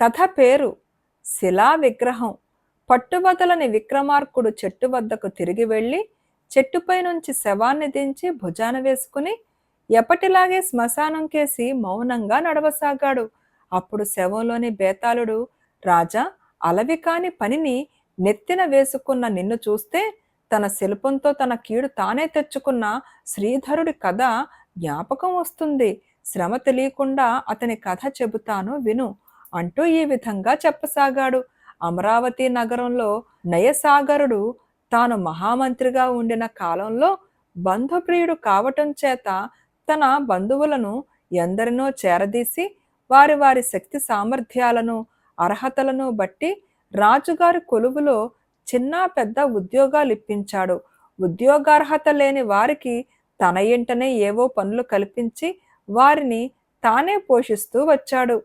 కథ పేరు శిలా విగ్రహం. పట్టుబదలని విక్రమార్కుడు చెట్టు వద్దకు తిరిగి వెళ్ళి చెట్టుపై నుంచి శవాన్ని దించి భుజాన వేసుకుని ఎప్పటిలాగే శ్మశానం కేసి మౌనంగా నడవసాగాడు. అప్పుడు శవంలోని బేతాళుడు రాజా అలవి కాని పనిని నెత్తిన వేసుకున్న నిన్ను చూస్తే తన శిల్పంతో తన కీడు తానే తెచ్చుకున్న శ్రీధరుడి కథ జ్ఞాపకం వస్తుంది. శ్రమ తెలియకుండా అతని కథ చెబుతాను విను. అంటూ ఈ విధంగా చెప్పసాగాడు. అమరావతి నగరంలో నయసాగరుడు తాను మహామంత్రిగా ఉండిన కాలంలో బంధుప్రియుడు కావటం చేత తన బంధువులను ఎందరినో చేరదీసి వారి వారి శక్తి సామర్థ్యాలను అర్హతలను బట్టి రాజుగారి కొలువులో చిన్న పెద్ద ఉద్యోగాలు ఇప్పించాడు. ఉద్యోగార్హత లేని వారికి తన ఇంటనే ఏవో పనులు కల్పించి వారిని తానే పోషిస్తూ వచ్చాడు.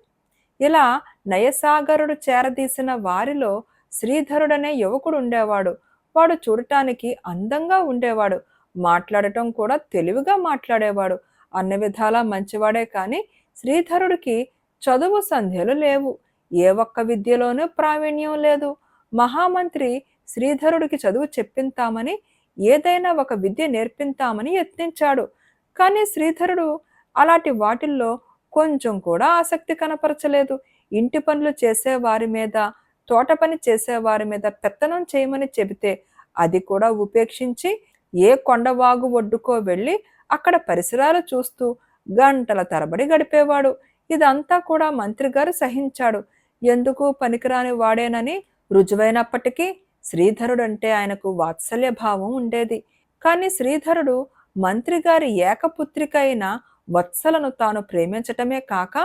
ఇలా నయసాగరుడు చేరదీసిన వారిలో శ్రీధరుడనే యువకుడు ఉండేవాడు. వాడు చూడటానికి అందంగా ఉండేవాడు. మాట్లాడటం కూడా తెలివిగా మాట్లాడేవాడు. అన్ని విధాలా మంచివాడే కానీ శ్రీధరుడికి చదువు సంధ్యలు లేవు. ఏ ఒక్క విద్యలోనూ ప్రావీణ్యం లేదు. మహామంత్రి శ్రీధరుడికి చదువు చెప్పింతామని ఏదైనా ఒక విద్య నేర్పింతామని యత్నించాడు. కానీ శ్రీధరుడు అలాంటి వాటిల్లో కొంచెం కూడా ఆసక్తి కనపరచలేదు. ఇంటి పనులు చేసేవారి మీద తోట పని చేసేవారి మీద పెత్తనం చేయమని చెబితే అది కూడా ఉపేక్షించి ఏ కొండవాగు ఒడ్డుకో వెళ్ళి అక్కడ పరిసరాలు చూస్తూ గంటల తరబడి గడిపేవాడు. ఇదంతా కూడా మంత్రి గారు సహించాడు. ఎందుకు పనికిరాని వాడేనని రుజువైనప్పటికీ శ్రీధరుడు అంటే ఆయనకు వాత్సల్య భావం ఉండేది. కానీ శ్రీధరుడు మంత్రి గారి ఏకపుత్రిక అయిన వత్సలను తాను ప్రేమించటమే కాక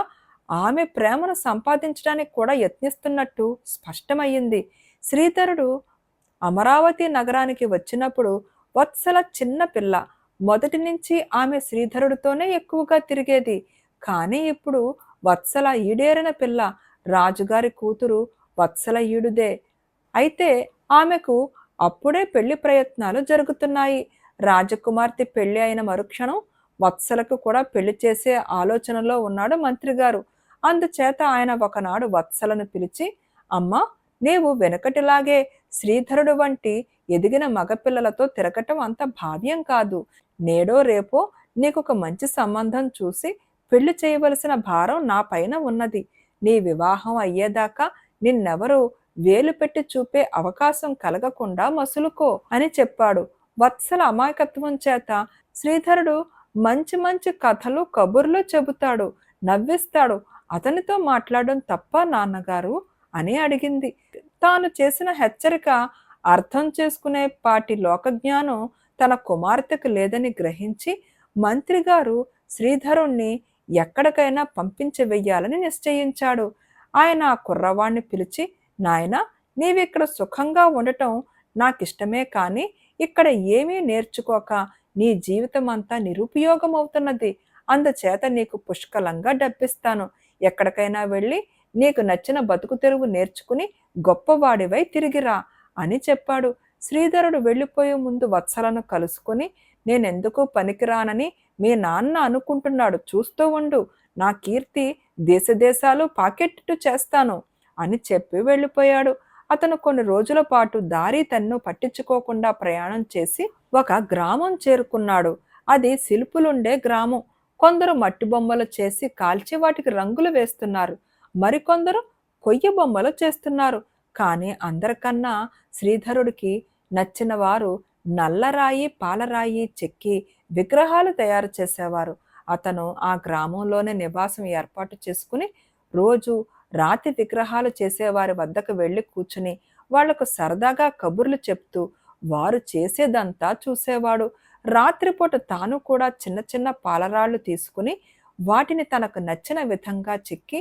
ఆమె ప్రేమను సంపాదించడానికి కూడా యత్నిస్తున్నట్టు స్పష్టమయ్యింది. శ్రీధరుడు అమరావతి నగరానికి వచ్చినప్పుడు వత్సల చిన్న పిల్ల మొదటి నుంచి ఆమె శ్రీధరుడితోనే ఎక్కువగా తిరిగేది. కానీ ఇప్పుడు వత్సల ఈడేరిన పిల్ల రాజుగారి కూతురు వత్సల ఈడుదే. అయితే ఆమెకు అప్పుడే పెళ్ళి ప్రయత్నాలు జరుగుతున్నాయి. రాజకుమార్తె పెళ్ళి అయిన మరుక్షణం వత్సలకు కూడా పెళ్ళి చేసే ఆలోచనలో ఉన్నాడు మంత్రి గారు. అందుచేత ఆయన ఒకనాడు వత్సలను పిలిచి అమ్మా నీవు వెనకటిలాగే శ్రీధరుడు వంటి ఎదిగిన మగపిల్లలతో తిరగటం అంత భావ్యం కాదు. నేడో రేపో నీకు ఒక మంచి సంబంధం చూసి పెళ్ళి చేయవలసిన భారం నా పైన ఉన్నది. నీ వివాహం అయ్యేదాకా నిన్నెవరు వేలు పెట్టి చూపే అవకాశం కలగకుండా మసులుకో అని చెప్పాడు. వత్సల అమాయకత్వం చేత శ్రీధరుడు మంచి మంచి కథలు కబుర్లు చెబుతాడు నవ్విస్తాడు. అతనితో మాట్లాడడం తప్ప నాన్నగారు అని అడిగింది. తాను చేసిన హెచ్చరిక అర్థం చేసుకునే పాటి లోకజ్ఞానం తన కుమార్తెకు లేదని గ్రహించి మంత్రి గారు శ్రీధరుణ్ణి ఎక్కడికైనా పంపించి వెయ్యాలని నిశ్చయించాడు. ఆయన ఆ కుర్రవాణ్ణి పిలిచి నాయన నీవిక్కడ సుఖంగా ఉండటం నాకిష్టమే కానీ ఇక్కడ ఏమీ నేర్చుకోక నీ జీవితం అంతా నిరుపయోగం అవుతున్నది అందుచేత నీకు పుష్కలంగా డబ్బిస్తాను. ఎక్కడికైనా వెళ్ళి నీకు నచ్చిన బతుకు తెరువు నేర్చుకుని గొప్పవాడివై తిరిగిరా అని చెప్పాడు. శ్రీధరుడు వెళ్ళిపోయే ముందు వత్సలను కలుసుకుని నేనెందుకు పనికిరానని మీ నాన్న అనుకుంటున్నాడు. చూస్తూ ఉండు. నా కీర్తి దేశదేశాలు పాకెట్టు చేస్తాను అని చెప్పి వెళ్ళిపోయాడు. అతను కొన్ని రోజుల పాటు దారి తన్ను పట్టించుకోకుండా ప్రయాణం చేసి ఒక గ్రామం చేరుకున్నాడు. అది శిల్పులుండే గ్రామం. కొందరు మట్టి బొమ్మలు చేసి కాల్చి వాటికి రంగులు వేస్తున్నారు. మరికొందరు కొయ్య బొమ్మలు చేస్తున్నారు. కానీ అందరికన్నా శ్రీధరుడికి నచ్చిన వారు నల్లరాయి పాలరాయి చెక్కి విగ్రహాలు తయారు చేసేవారు. అతను ఆ గ్రామంలోనే నివాసం ఏర్పాటు చేసుకుని రోజు రాతి విగ్రహాలు చేసేవారి వద్దకు వెళ్ళి కూర్చుని వాళ్ళకు సరదాగా కబుర్లు చెప్తూ వారు చేసేదంతా చూసేవాడు. రాత్రిపూట తాను కూడా చిన్న చిన్న పాలరాళ్ళు తీసుకుని వాటిని తనకు నచ్చిన విధంగా చెక్కి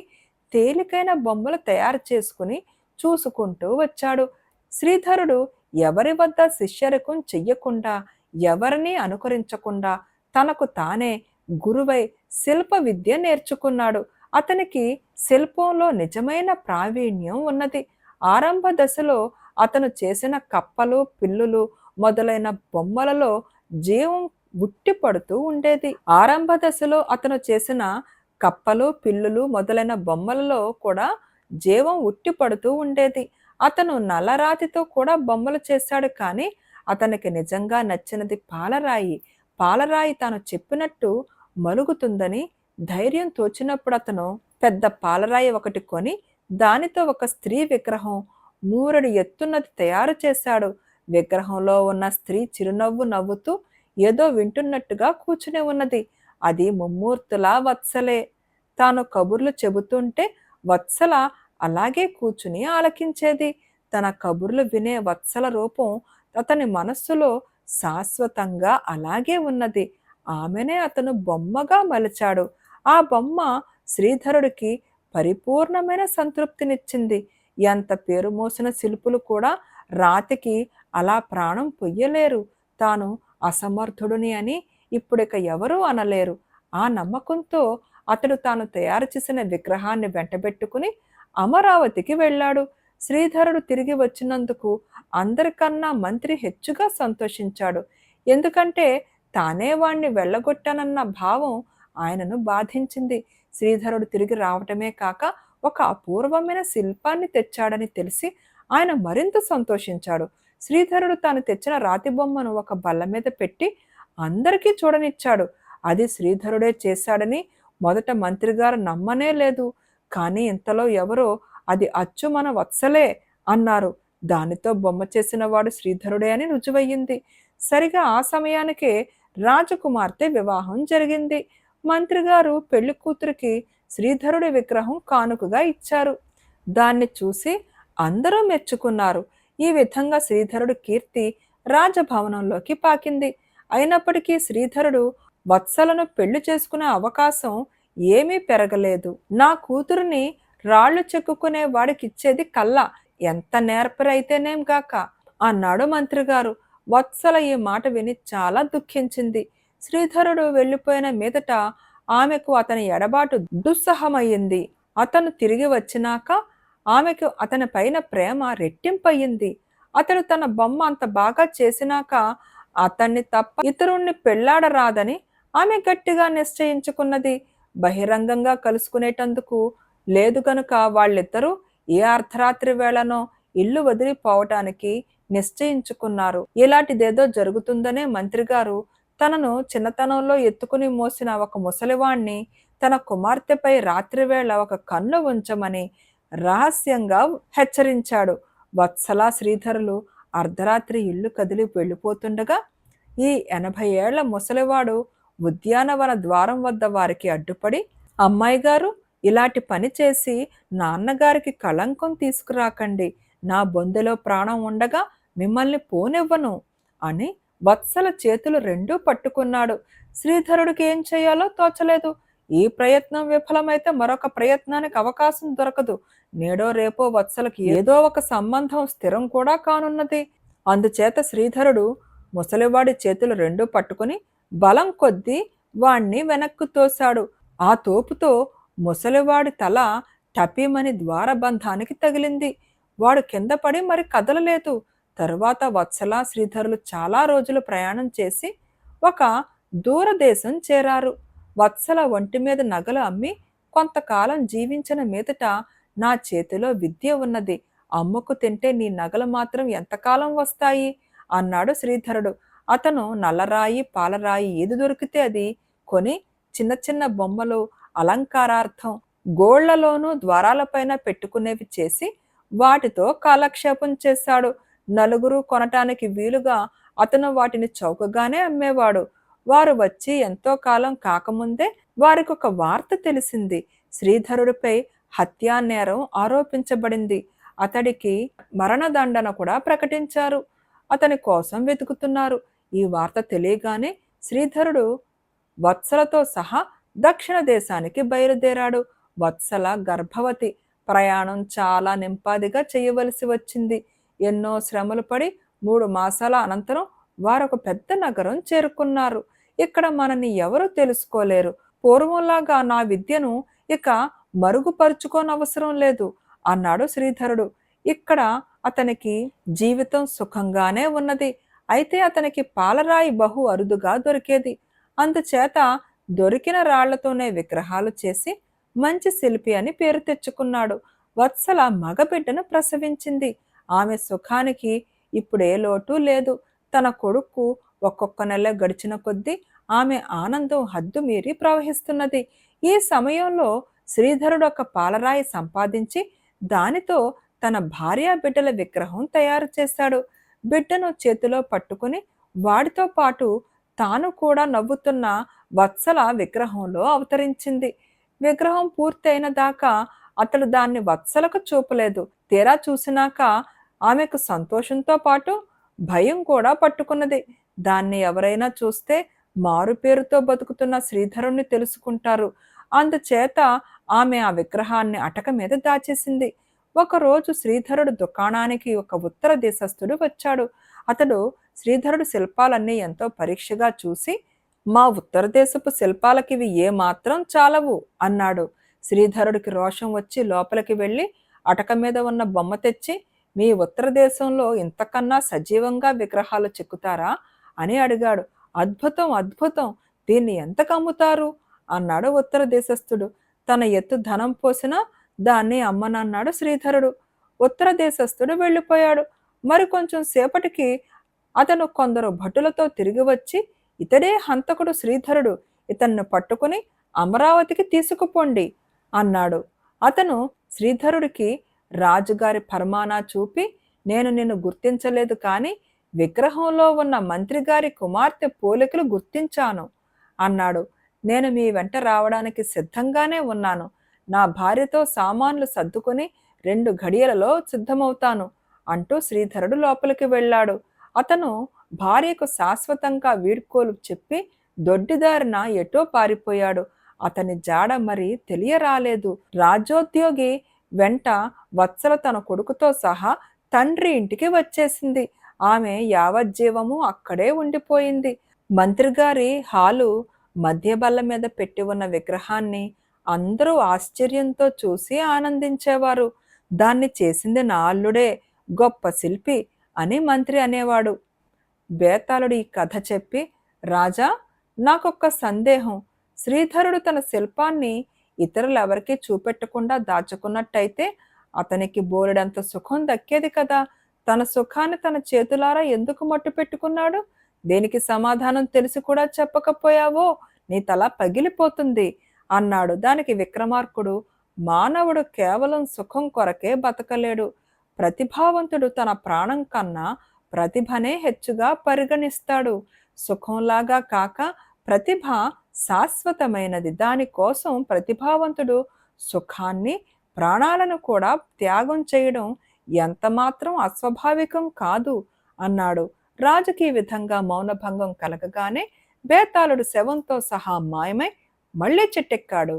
తేలికైన బొమ్మలు తయారు చేసుకుని చూసుకుంటూ వచ్చాడు. శ్రీధరుడు ఎవరి వద్ద శిష్యరకం చెయ్యకుండా ఎవరిని అనుకరించకుండా తనకు తానే గురువై శిల్ప విద్య నేర్చుకున్నాడు. అతనికి శిల్పంలో నిజమైన ప్రావీణ్యం ఉన్నది. ఆరంభ దశలో అతను చేసిన కప్పలు పిల్లులు మొదలైన బొమ్మలలో జీవం ఉట్టి పడుతూ ఉండేది. ఆరంభ దశలో అతను చేసిన కప్పలు పిల్లులు మొదలైన బొమ్మలలో కూడా జీవం ఉట్టి పడుతూ ఉండేది. అతను నల్లరాతితో కూడా బొమ్మలు చేశాడు కానీ అతనికి నిజంగా నచ్చినది పాలరాయి. పాలరాయి తాను చెప్పినట్టు మలుగుతుందని ధైర్యం తోచినప్పుడు అతను పెద్ద పాలరాయి ఒకటి కొని దానితో ఒక స్త్రీ విగ్రహం మూరడి ఎత్తున్నది తయారు చేశాడు. విగ్రహంలో ఉన్న స్త్రీ చిరునవ్వు నవ్వుతూ ఏదో వింటున్నట్టుగా కూర్చుని ఉన్నది. అది ముమ్మూర్తులా వత్సలే. తాను కబుర్లు చెబుతుంటే వత్సల అలాగే కూర్చుని ఆలకించేది. తన కబుర్లు వినే వత్సల రూపం అతని మనస్సులో శాశ్వతంగా అలాగే ఉన్నది. ఆమెనే అతను బొమ్మగా మలిచాడు. ఆ బొమ్మ శ్రీధరుడికి పరిపూర్ణమైన సంతృప్తినిచ్చింది. ఎంత పేరు మోసిన శిల్పులు కూడా రాతికి అలా ప్రాణం పొయ్యలేరు. తాను అసమర్థుడిని అని ఇప్పుడిక ఎవరూ అనలేరు. ఆ నమ్మకంతో అతడు తాను తయారు చేసిన విగ్రహాన్ని వెంటబెట్టుకుని అమరావతికి వెళ్ళాడు. శ్రీధరుడు తిరిగి వచ్చినందుకు అందరికన్నా మంత్రి హెచ్చుగా సంతోషించాడు. ఎందుకంటే తానే వాణ్ణి వెళ్ళగొట్టానన్న భావం ఆయనను బాధించింది. శ్రీధరుడు తిరిగి రావటమే కాక ఒక అపూర్వమైన శిల్పాన్ని తెచ్చాడని తెలిసి ఆయన మరింత సంతోషించాడు. శ్రీధరుడు తాను తెచ్చిన రాతి బొమ్మను ఒక బల్ల మీద పెట్టి అందరికీ చూడనిచ్చాడు. అది శ్రీధరుడే చేశాడని మొదట మంత్రి గారు నమ్మనే లేదు. కానీ ఇంతలో ఎవరో అది అచ్చు మన వత్సలే అన్నారు. దానితో బొమ్మ చేసిన వాడు శ్రీధరుడే అని రుజువయ్యింది. సరిగా ఆ సమయానికే రాజకుమార్తె వివాహం జరిగింది. మంత్రి గారు పెళ్ళి కూతురికి శ్రీధరుడి విగ్రహం కానుకగా ఇచ్చారు. దాన్ని చూసి అందరూ మెచ్చుకున్నారు. ఈ విధంగా శ్రీధరుడు కీర్తి రాజభవనంలోకి పాకింది. అయినప్పటికీ శ్రీధరుడు వత్సలను పెళ్ళి చేసుకునే అవకాశం ఏమీ పెరగలేదు. నా కూతురుని రాళ్ళు చెక్కుకునే వాడికిచ్చేది కళ్ళ ఎంత నేర్పరైతేనేం గాక? అన్నాడు మంత్రిగారు. వత్సల ఈ మాట విని చాలా దుఃఖించింది. శ్రీధరుడు వెళ్ళిపోయిన మీదట ఆమెకు అతని ఎడబాటు దుస్సహమయ్యింది. అతను తిరిగి వచ్చినాక ఆమెకు అతని పైన ప్రేమ రెట్టింపయ్యింది. అతడు తన బొమ్మ అంత బాగా చేసినాక అతన్ని తప్ప ఇతరుణ్ణి పెళ్ళాడరాదని ఆమె గట్టిగా నిశ్చయించుకున్నది. బహిరంగంగా కలుసుకునేటందుకు లేదు కనుక వాళ్ళిద్దరూ ఏ అర్ధరాత్రి వేళనో ఇల్లు వదిలిపోవటానికి నిశ్చయించుకున్నారు. ఇలాంటిదేదో జరుగుతుందనే మంత్రిగారు తనను చిన్నతనంలో ఎత్తుకుని మోసిన ఒక ముసలివాణ్ణి తన కుమార్తెపై రాత్రివేళ ఒక కన్ను ఉంచమని రహస్యంగా హెచ్చరించాడు. వత్సల శ్రీధరులు అర్ధరాత్రి ఇల్లు కదిలి వెళ్ళిపోతుండగా ఈ ఎనభై ఏళ్ళ ముసలివాడు ఉద్యానవన ద్వారం వద్ద వారికి అడ్డుపడి అమ్మాయి గారు ఇలాంటి పని చేసి నాన్నగారికి కళంకం తీసుకురాకండి. నా బొందెలో ప్రాణం ఉండగా మిమ్మల్ని పోనివ్వను అని వత్సల చేతులు రెండూ పట్టుకున్నాడు. శ్రీధరుడికి ఏం చేయాలో తోచలేదు. ఈ ప్రయత్నం విఫలమైతే మరొక ప్రయత్నానికి అవకాశం దొరకదు. నేడో రేపో వత్సలకి ఏదో ఒక సంబంధం స్థిరం కూడా కానున్నది. అందుచేత శ్రీధరుడు ముసలివాడి చేతులు రెండూ పట్టుకుని బలం కొద్దీ వాణ్ణి వెనక్కు తోశాడు. ఆ తోపుతో ముసలివాడి తల టపీమని ద్వారబంధానికి తగిలింది. వాడు కింద పడి మరి కదలలేదు. తరువాత వత్సల శ్రీధరులు చాలా రోజులు ప్రయాణం చేసి ఒక దూరదేశం చేరారు. వత్సల ఒంటి మీద నగలు అమ్మి కొంతకాలం జీవించిన మీదట నా చేతిలో విద్య ఉన్నది. అమ్ముకు తింటే నీ నగలు మాత్రం ఎంతకాలం వస్తాయి? అన్నాడు శ్రీధరుడు. అతను నల్లరాయి పాలరాయి ఏది దొరికితే అది కొని చిన్న చిన్న బొమ్మలు అలంకారార్థం గోళ్ళలోనూ ద్వారాలపైన పెట్టుకునేవి చేసి వాటితో కాలక్షేపం చేశాడు. నలుగురు కొనటానికి వీలుగా అతను వాటిని చౌకగానే అమ్మేవాడు. వారు వచ్చి ఎంతో కాలం కాకముందే వారికి ఒక వార్త తెలిసింది. శ్రీధరుడిపై హత్యా నేరం ఆరోపించబడింది. అతడికి మరణదండన కూడా ప్రకటించారు. అతని కోసం వెతుకుతున్నారు. ఈ వార్త తెలియగానే శ్రీధరుడు వత్సలతో సహా దక్షిణ దేశానికి బయలుదేరాడు. వత్సల గర్భవతి. ప్రయాణం చాలా నింపాదిగా చేయవలసి వచ్చింది. ఎన్నో శ్రమలు పడి మూడు మాసాల అనంతరం వారు ఒక పెద్ద నగరం చేరుకున్నారు. ఇక్కడ మనని ఎవరు తెలుసుకోలేరు. పూర్వంలాగా నా విద్యను ఇక మరుగుపరుచుకోనవసరం లేదు అన్నాడు శ్రీధరుడు. ఇక్కడ అతనికి జీవితం సుఖంగానే ఉన్నది. అయితే అతనికి పాలరాయి బహు అరుదుగా దొరికేది. అందుచేత దొరికిన రాళ్ళతోనే విగ్రహాలు చేసి మంచి శిల్పి అని పేరు తెచ్చుకున్నాడు. వత్సల మగబిడ్డను ప్రసవించింది. ఆమె సుఖానికి ఇప్పుడే లోటు లేదు. తన కొడుకు ఒక్కొక్క నెల గడిచిన కొద్దీ ఆమె ఆనందం హద్దు మీరి ప్రవహిస్తున్నది. ఈ సమయంలో శ్రీధరుడు ఒక పాలరాయి సంపాదించి దానితో తన భార్యా బిడ్డల విగ్రహం తయారు చేశాడు. బిడ్డను చేతిలో పట్టుకుని వాడితో పాటు తాను కూడా నవ్వుతున్న వత్సల విగ్రహంలో అవతరించింది. విగ్రహం పూర్తయిన దాకా అతడు దాన్ని వత్సలకు చూపలేదు. తీరా చూసినాక ఆమెకు సంతోషంతో పాటు భయం కూడా పట్టుకున్నది. దాన్ని ఎవరైనా చూస్తే మారు పేరుతో బతుకుతున్న శ్రీధరుణ్ణి తెలుసుకుంటారు. అందుచేత ఆమె ఆ విగ్రహాన్ని అటక మీద దాచేసింది. ఒకరోజు శ్రీధరుడు దుకాణానికి ఒక ఉత్తర దేశస్థుడు వచ్చాడు. అతడు శ్రీధరుడు శిల్పాలన్నీ ఎంతో పరీక్షగా చూసి మా ఉత్తర దేశపు శిల్పాలకి ఇవి ఏమాత్రం చాలవు అన్నాడు. శ్రీధరుడికి రోషం వచ్చి లోపలికి వెళ్ళి అటక మీద ఉన్న బొమ్మ తెచ్చి మీ ఉత్తర దేశంలో ఇంతకన్నా సజీవంగా విగ్రహాలు చెక్కుతారా? అని అడిగాడు. అద్భుతం అద్భుతం. దీన్ని ఎంతకు అమ్ముతారు? అన్నాడు ఉత్తర దేశస్థుడు. తన ఎత్తు ధనం పోసినా దాన్ని అమ్మనన్నాడు శ్రీధరుడు. ఉత్తర దేశస్థుడు వెళ్ళిపోయాడు. మరి కొంచెం సేపటికి అతను కొందరు భటులతో తిరిగి వచ్చి ఇతడే హంతకుడు శ్రీధరుడు. ఇతన్ని పట్టుకుని అమరావతికి తీసుకుపోండి అన్నాడు. అతను శ్రీధరుడికి రాజుగారి పరమానా చూపి నేను నిన్ను గుర్తించలేదు కానీ విగ్రహంలో ఉన్న మంత్రిగారి కుమార్తె పోలికలు గుర్తించాను. అన్నాడు. నేను మీ వెంట రావడానికి సిద్ధంగానే ఉన్నాను. నా భార్యతో సామాన్లు సర్దుకొని రెండు ఘడియలలో సిద్ధమవుతాను అంటూ శ్రీధరుడు లోపలికి వెళ్ళాడు. అతను భార్యకు శాశ్వతంగా వీడ్కోలు చెప్పి దొడ్డిదారిన ఎటో పారిపోయాడు. అతని జాడ మరి తెలియరాలేదు. రాజోద్యోగి వెంట వత్సల తన కొడుకుతో సహా తండ్రి ఇంటికి వచ్చేసింది. ఆమె యావజ్జీవము అక్కడే ఉండిపోయింది. మంత్రిగారి హాలు మధ్య బల్ల మీద పెట్టి ఉన్న విగ్రహాన్ని అందరూ ఆశ్చర్యంతో చూసి ఆనందించేవారు. దాన్ని చేసింది నా అల్లుడే గొప్ప శిల్పి అని మంత్రి అనేవాడు. బేతాళుడు ఈ కథ చెప్పి రాజా నాకొక్క సందేహం. శ్రీధరుడు తన శిల్పాన్ని ఇతరులెవరికీ చూపెట్టకుండా దాచుకున్నట్టయితే అతనికి బోలెడంత సుఖం దక్కేది కదా? తన సుఖాన్ని తన చేతులారా ఎందుకు మట్టు పెట్టుకున్నాడు? దేనికి సమాధానం తెలిసి కూడా చెప్పకపోయావో? నీ తల పగిలిపోతుంది అన్నాడు దానికి విక్రమార్కుడు. మానవుడు కేవలం సుఖం కొరకే బతకలేడు. ప్రతిభావంతుడు తన ప్రాణం కన్నా ప్రతిభనే హెచ్చుగా పరిగణిస్తాడు. సుఖంలాగా కాక ప్రతిభ శాశ్వతమైనది. దానికోసం ప్రతిభావంతుడు సుఖాన్ని ప్రాణాలను కూడా త్యాగం చేయడం ఎంతమాత్రం అస్వాభావికం కాదు అన్నాడు. రాజకీయ విధంగా మౌనభంగం కలగగానే బేతాళుడు శవంతో సహా మాయమై మళ్ళీ చెట్టెక్కాడు.